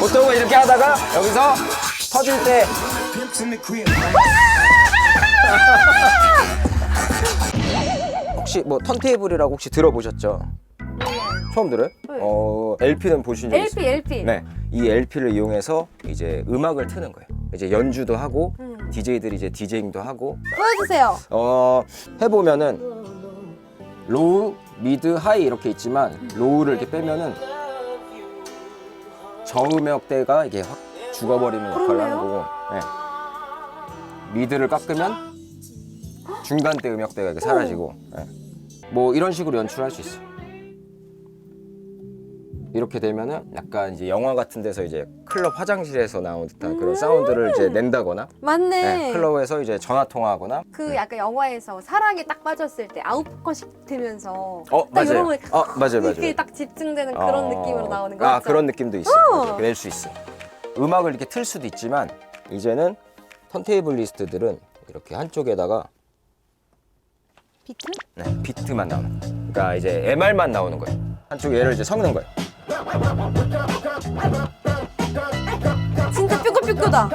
보통은 이렇게 하다가 여기서 터질 때 혹시 뭐 턴테이블이라고 혹시 들어보셨죠? 처음 들어요? 네. 어 LP는 보신 적 있어요? LP, LP. 네, 이 LP를 이용해서 이제 음악을 트는 거예요. 이제 연주도 하고 음. DJ들이 이제 디제잉도 하고 보여주세요. 어 해보면은 로우, 미드, 하이 이렇게 있지만 로우를 이렇게 빼면은 저음역대가 이게 확 죽어버리는 역할을 하는 거고 네. 미드를 깎으면 중간대 음역대가 이렇게 사라지고 네. 뭐 이런 식으로 연출할 수 있어. 요 이렇게 되면은 약간 이제 영화 같은 데서 이제 클럽 화장실에서 나온 듯한 그런 사운드를 이제 낸다거나 맞네. 네, 클럽에서 이제 전화 통화하거나 그 약간 영화에서 사랑에 딱 빠졌을 때 아웃컷이 되면서 어 딱 맞아요. 이런 거 어 맞아요 맞아요. 이렇게 딱 집중되는 그런 어, 느낌으로 나오는 거 아? 그런 느낌도 있어. 어. 낼 수 있어. 음악을 이렇게 틀 수도 있지만 이제는 턴테이블 리스트들은 이렇게 한쪽에다가 비트? 네, 비트만 나오는. 거예요. 그러니까 이제 MR만 나오는 거예요. 한쪽 얘를 이제 섞는 거예요. 진짜 뾰족뾰족다.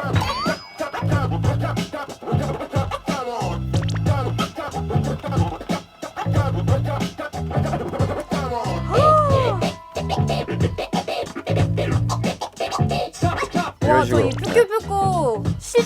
이런 와, 저이 식으로. 뾰뾰뾰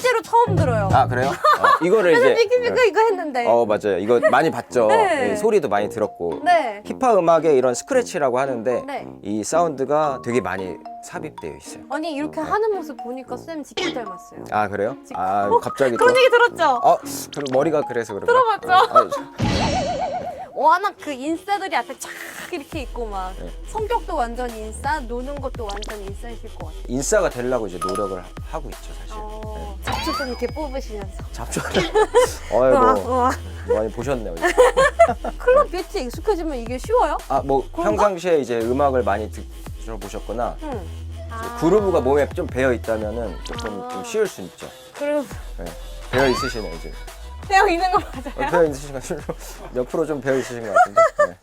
실제로 처음 들어요. 아 그래요? 어, 이거를 그래서 이제 삐끼삐끼 이거 했는데. 어 맞아요. 이거 많이 봤죠. 네. 예, 소리도 많이 들었고. 네. 힙합 음악에 이런 스크래치라고 하는데 네. 이 사운드가 되게 많이 삽입되어 있어요. 아니 이렇게 하는 모습 보니까 쌤 직접 닮았어요. 아 그래요? 아 갑자기 또. 그런 얘기 들었죠? 어, 그럼 머리가 그래서 그런가? 들어봤죠? 아, 아, 워낙 그 인싸들이 앞에 쫙 이렇게 있고 막 네. 성격도 완전 인싸, 노는 것도 완전 인싸이실 것 같아요. 인싸가 되려고 이제 노력을 하고 있죠, 사실. 어, 잡초 좀 이렇게 뽑으시면서. 잡초를. 어이구, 우와. 많이 보셨네요. 이제. 클럽 비트에 익숙해지면 이게 쉬워요? 아, 뭐 그런가? 평상시에 이제 음악을 많이 듣, 들어보셨거나 응. 아, 그루브가 몸에 좀 배어 있다면은 조금 아. 좀 쉬울 수 있죠. 그리고 네. 배어 있으시네요, 지금. 배어 있는 거 어, 맞아요. 배어 있으신 것 같은데 옆으로 좀 배어 있으신 것 같은데. 네.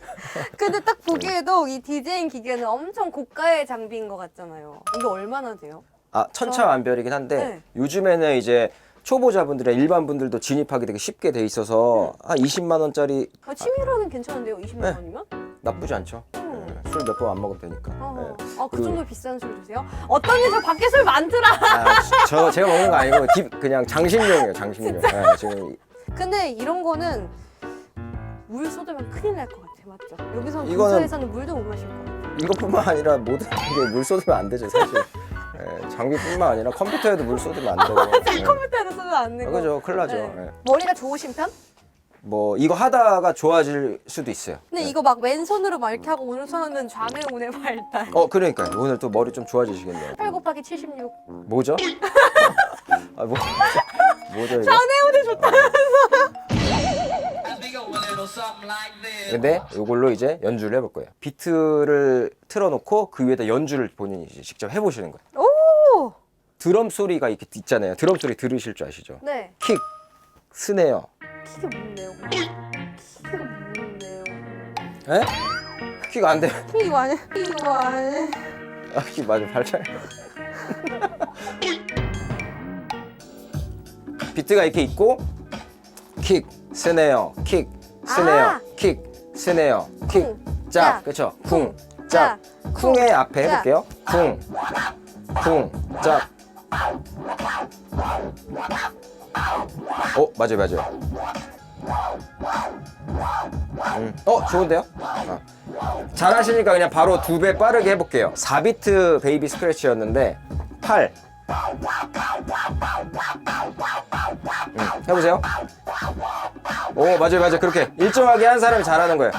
근데 딱 보기에도 이 디제잉 기계는 엄청 고가의 장비인 것 같잖아요. 이게 얼마나 돼요? 아, 천차만별이긴 한데 네. 요즘에는 이제 초보자분들의 일반 분들도 진입하기 되게 쉽게 돼 있어서 한 20만 원짜리 아, 취미로는 괜찮은데요? 20만 네. 원이면? 나쁘지 않죠. 음. 술몇 번 안 먹어도 되니까. 어. 네. 아, 그 그리고- 정도 비싼 술 주세요? 어떤 일저 밖에 술 많더라. 아, 저 제가 먹는 거 아니고 딥 그냥 장식용이에요, 장식용. 네, 지금 근데 이런 거는 물 쏟으면 큰일 날 것 같아, 맞죠? 여기서 이거는- 근처에서는 물도 못 마실 것 같아. 이것뿐만 아니라 모든 게 물 쏟으면 안 되죠, 사실. 네, 장비뿐만 아니라 컴퓨터에도 물 쏟으면 안 되고. 네. 컴퓨터에도 쏟으면 안 아, 되고. 그죠, 큰일 나죠. 네. 네. 머리가 좋으신 편? 뭐 이거 하다가 좋아질 수도 있어요. 근데 네. 이거 막 왼손으로 막 이렇게 하고 오른손은 좌뇌우뇌 발달. 어, 그러니까 오늘 또 머리 좀 좋아지시겠네요. 8 곱하기 76. 뭐죠? 아, 뭐, 뭐죠 이거? 좌뇌우뇌 좋다. 근데 이걸로 이제 연주를 해볼 거예요. 비트를 틀어놓고 그 위에다 연주를 본인이 이제 직접 해보시는 거예요. 오! 드럼 소리가 이렇게 있잖아요. 드럼 소리 들으실 줄 아시죠? 네. 킥, 스네어. 키가 뭔데요? 키가 뭔데요? 에? 킥 안 돼. 키가 아니야. 키가 아니야. 아, 킥 맞아. 발차기. 비트가 이렇게 있고 킥, 스네어, 킥, 스네어, 아. 킥, 스네어, 킥, 쿵, 짝, 짝, 그렇죠? 쿵, 짝, 짝, 쿵의 앞에 짝. 해볼게요. 쿵, 쿵, 짝. 어, 맞아요, 맞아요. 음. 어, 좋은데요? 어. 잘하시니까 그냥 바로 두 배 빠르게 해볼게요. 4비트 베이비 스크래치였는데 8. 음, 해보세요. 오, 맞아요, 맞아요. 그렇게 일정하게 한 사람이 잘하는 거예요.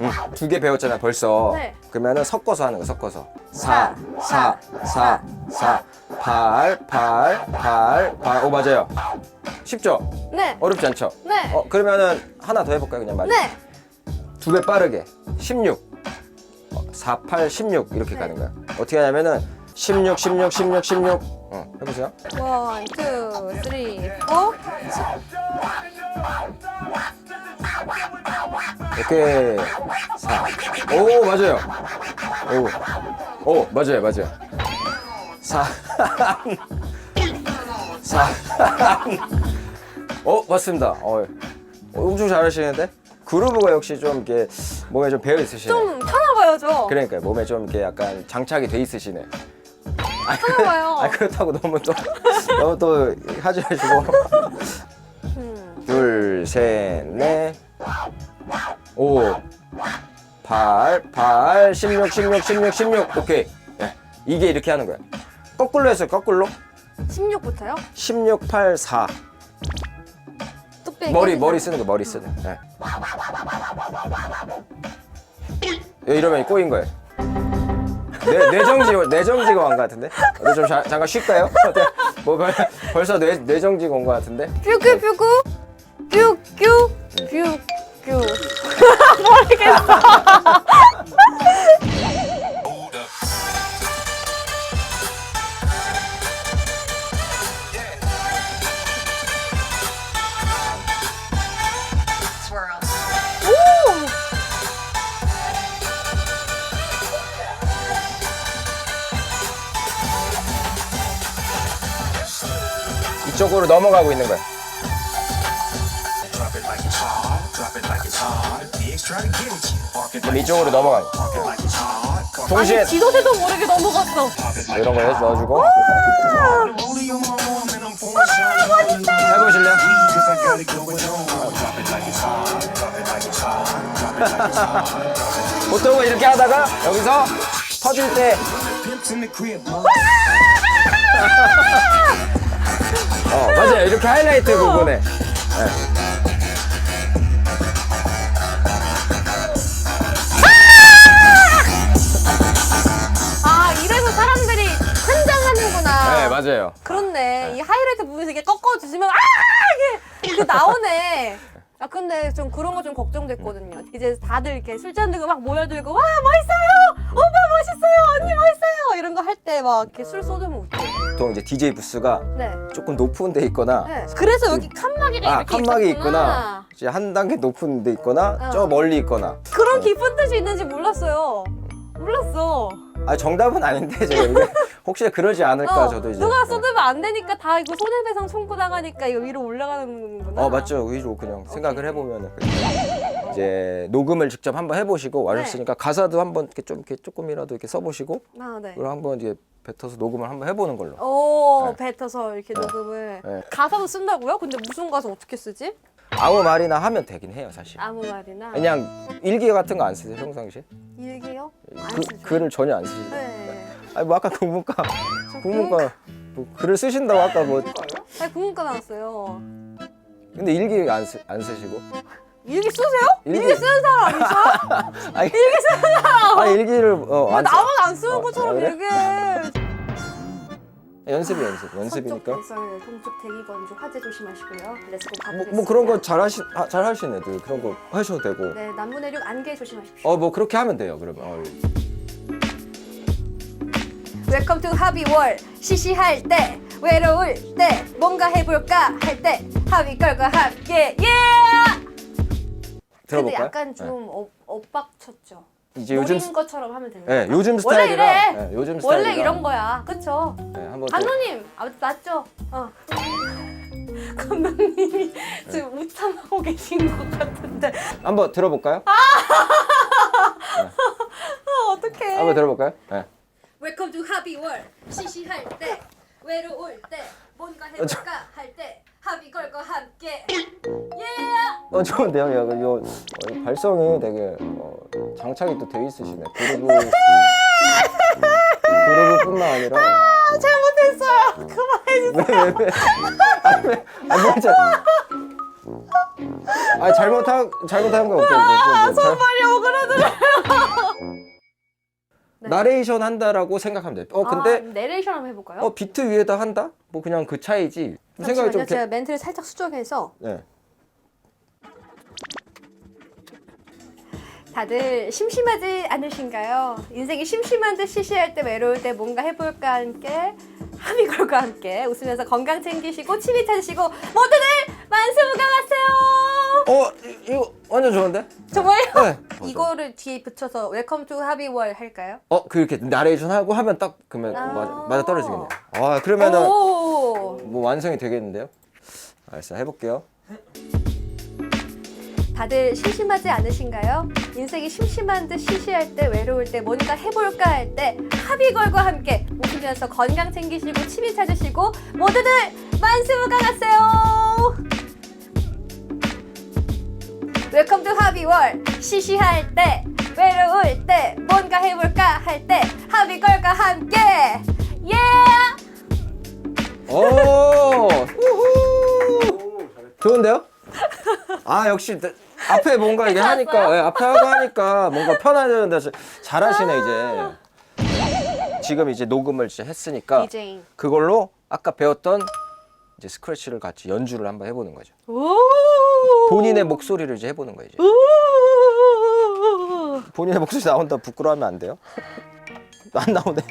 음, 두개 배웠잖아요, 벌써. 네. 그러면은 섞어서 하는 거, 섞어서. 4, 4, 4, 4, 8, 8, 8, 8. 오, 맞아요. 쉽죠? 네. 어렵지 않죠? 네. 어, 그러면은 하나 더 해볼까요? 그냥 마지막. 네. 두 배 빠르게. 16. 어, 4, 8, 16 이렇게 네. 가는 거야. 어떻게 하냐면은 16, 16, 16, 16. 어, 해보세요. 원, 투, 쓰리, 포. 오케이. 4, 오 맞아요. 오, 오 맞아요 맞아요. 사, 사. 어 맞습니다. 어, 어, 엄청 잘하시는데 그루브가 역시 좀 이렇게 몸에 좀 배어 있으시네. 좀 타나 봐요, 저. 그러니까 몸에 좀 이렇게 약간 장착이 돼 있으시네. 아, 타나 봐요. 아 그렇다고 너무 또 너무 또 하지 마시고. 음. 둘, 셋, 넷, 오, 팔, 팔, 16, 16, 16, 16. 오케이. 예. 이게 이렇게 하는 거야. 거꾸로 했어요, 거꾸로. 16부터요? 16, 8, 4. 뚝배기. 머리. 머리 쓰는 거, 머리 쓰는. 예. 예, 이러면 꼬인 거예요. 뇌, 뇌정지, 뇌정지가 온것 같은데? 어디 좀 자, 잠깐 쉴까요? 어때? 뭐 벌, 벌써 뇌, 뇌정지가 온것 같은데? 뾰규 뾰규 뾰규 뾰규 이쪽으로 넘어가고 있는 거야. It's 이쪽으로 넘어가요. 동시에 아니 지도새도 모르게 넘어갔어 이런 거 해서 넣어주고 해보실래요? 보통은 이렇게 하다가 여기서 터질 때. 어, 맞아요 이렇게 하이라이트 부분에 아 맞아요. 그렇네. 이 하이라이트 부분에서 이렇게 꺾어주시면 아! 이게 이게 나오네. 아 근데 좀 그런 거 좀 걱정됐거든요. 이제 다들 이렇게 술 잔 들고 막 모여들고 와 멋있어요! 오빠 멋있어요! 언니 멋있어요! 이런 거 할 때 막 이렇게 술 쏟으면 웃겨 보통 이제 DJ 부스가 네. 조금 높은 데 있거나 네. 그래서 여기 칸막이가 아 이렇게 칸막이. 있거나. 이제 한 단계 높은 데 있거나 어. 저 멀리 있거나. 그런 깊은 뜻이 있는지 몰랐어요. 몰랐어 아 정답은 아닌데 제가 이게 혹시 그러지 않을까 어, 저도 이제 누가 네. 쏟으면 안 되니까 다 이거 손해배상 청구 나가니까 이거 위로 올라가는 거구나. 어 맞죠 위로 그냥 생각을 해보면은 이제 녹음을 직접 한번 해보시고 와주셨으니까 가사도 한번 이렇게 좀 이렇게 조금이라도 이렇게 써보시고 아 네. 그리고 한번 이제 뱉어서 녹음을 한번 해보는 걸로 오 네. 뱉어서 이렇게 녹음을 네. 가사도 쓴다고요? 근데 무슨 가사 어떻게 쓰지? 아무 말이나 하면 되긴 해요 사실 아무 말이나. 그냥 일기 같은 거 안 쓰세요 평상시에 일기요? 안 그, 쓰죠. 글을 전혀 안 쓰시죠 네. 아니 뭐 아까 국문과 저 국문과 뭐 글을 쓰신다고 아까 뭐 아니 국문과 나왔어요. 근데 일기 안, 쓰, 안 쓰시고 일기 쓰세요? 일기- 일기, 쓰는 사람 있어요? 아니, 일기 쓰는 사람 아 일기를 어, 안 쓰, 나만 안 쓰는 어, 것처럼 그래? 얘기해. 연습이 연습 연습이니까 발설, 동쪽 대기 건조 화재 조심하시고요. 렛츠고 뭐, 가보겠습니다. 뭐 그런 거 잘하시 아, 잘 하시는 애들 그런 거 하셔도 되고 네, 남부 내륙 안개 조심하십시오. 어 뭐 그렇게 하면 돼요 그러면 어, 웰컴 투 하비월 시시할 때 외로울 때 뭔가 해볼까 할 때 하비걸과 함께 예! 근데 들어볼까요? 약간 좀 어, 엇박쳤죠. 네. 이제 요즘 노린 것처럼 하면 되는 네, 거야. 요즘 원래 스타일이라 이래. 네, 요즘 원래 스타일이라 이런 거야. 그쵸? 네, 한번 또 감독님 아, 맞죠? 어. 감독님이 지금 우참하고 계신 것 같은데 한번 들어볼까요? 아, 어떡해 한번 들어볼까요? 네. 웰컴 투 하비월 시시할 때 외로울 때 뭔가 해볼까 할 때 하비걸과 함께 예! 어 좋은데요, 야, 어, 이 발성이 되게 어, 장착이 또 돼 있으시네. 그루브 그루브뿐만 아니라 아, 잘못했어요 그만해주세요 왜왜 왜? 아니 왜? 아니 뭐 잘? 아니 잘못한 잘못한 거 없죠. 뭐, 뭐, 잘- 손발이 오그라들어요 나레이션 한다라고 생각하면 돼. 어 근데 아, 내레이션 한번 해볼까요? 어 비트 위에다 한다? 뭐 그냥 그 차이지. 생각이 좀. 제가 멘트를 살짝 수정해서 네. 다들 심심하지 않으신가요? 인생이 심심한 듯 시시할 때 외로울 때 뭔가 해볼까 함께 하미걸과 함께 웃으면서 건강 챙기시고 취미 찾으시고 모두들 만수무강하세요. 어 이- 이거 완전 좋은데? 정말요? 네. 이거를 뒤에 붙여서 웰컴 투 하비월 할까요? 어 그렇게 나레이션 하고 하면 딱 그러면 아. 맞아 맞아 떨어지겠네요. 아 그러면은 오. 뭐 완성이 되겠는데요? 알았어 해볼게요. 다들 심심하지 않으신가요? 인생이 심심한 듯 시시할 때 외로울 때 뭔가 해볼까 할 때 하비걸과 함께 웃으면서 건강 챙기시고 취미 찾으시고 모두들 만수무강하세요. 웰컴 투 하비월 시시할 때 외로울 때 뭔가 해볼까 할 때 하비걸과 함께 예! 오 우후 좋은데요? 아 역시 나- 앞에 뭔가 이게 하니까 예, 앞에 하고 하니까 뭔가 편안해졌는데 잘하시네 이제. 지금 이제 녹음을 이제 했으니까 디제잉. 그걸로 아까 배웠던 이제 스크래치를 같이 연주를 한번 해보는 거죠. 오! 본인의 목소리를 이제 해보는 거예요. 이제. 오! 본인의 목소리 나온다 부끄러워하면 안 돼요? 안 나오네.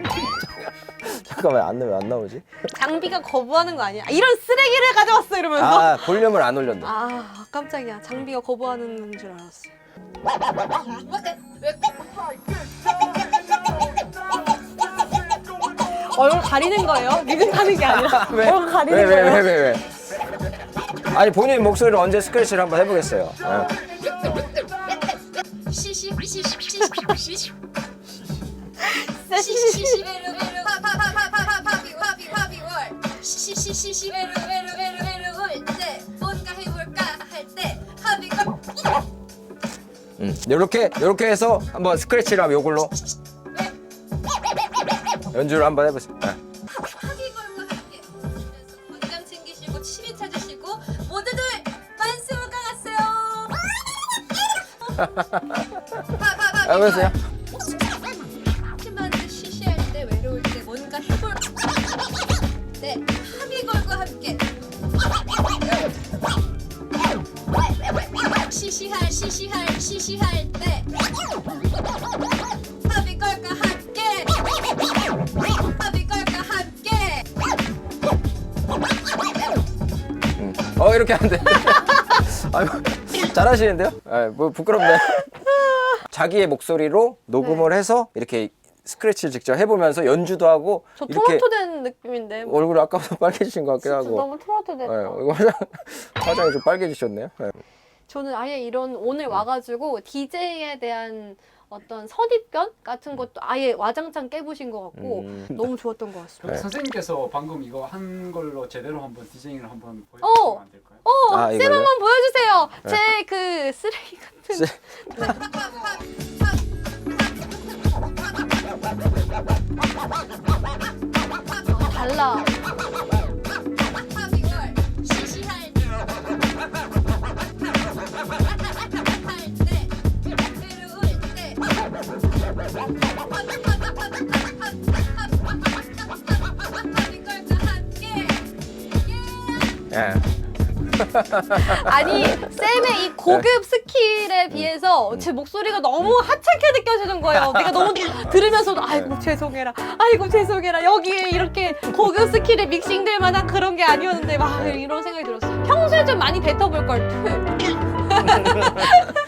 잠깐만 안 나 왜 안 나오지? 장비가 거부하는 거 아니야? 아, 이런 쓰레기를 가져왔어 이러면서. 아 볼륨을 안 올렸네. 아 깜짝이야 장비가 거부하는 줄 알았어 얼굴 가리는 거예요? 리듬하는 게 아니라 얼굴 가리는 왜, 왜, 거예요? 왜, 왜, 왜? 아니 본인 목소리를 언제 스크래치를 한번 해보겠어요. 예. 시시 시시 시시 시시 진짜 시시 시- 시시 베르 베르 파파파파파파파비 시시 시시 시 베르 베르 베르 베르 올때 뭔가 해볼까 할 때 하비가 음. 이렇게 이렇게 해서 한번 스크래치를 하면 요걸로 연주를 한번 해보세요. 예. 하비걸과 함께 웃으면서 건강 챙기시고 취미 찾으시고 모두들 만수무강하세요. 해보세요. 시시할 때 하비걸과 함께 하비걸과 함께 음. 어 이렇게 하면 돼. 아이고 잘하시는데요? 예, 뭐 부끄럽네. 자기의 목소리로 녹음을 해서 이렇게 스크래치를 직접 해보면서 연주도 하고 저 이렇게 토마토 된 느낌인데 얼굴이 아까보다 빨개지신 것 같기도 진짜 하고. 너무 토마토 됐다 예, 이거 화장 화장이 좀 빨개지셨네요. 예. 저는 아예 이런 오늘 와가지고 DJ에 대한 어떤 선입견 같은 것도 아예 와장창 깨부신 것 같고 음. 너무 좋았던 것 같습니다 그럼 선생님께서 방금 이거 한 걸로 제대로 한번 디자인을 한번 어. 보여주시면 안 될까요? 어, 아, 쌤 이거요? 한번 보여주세요. 제 그 쓰레기 같은. 달라. 아니 쌤의 이 고급 스킬에 비해서 제 목소리가 너무 하찮게 느껴지는 거예요. 내가 너무 들으면서도 아이고 죄송해라, 아이고 죄송해라. 여기에 이렇게 고급 스킬에 믹싱될 만한 그런 게 아니었는데 막 이런 생각이 들었어요. 평소에 좀 많이 뱉어볼 걸.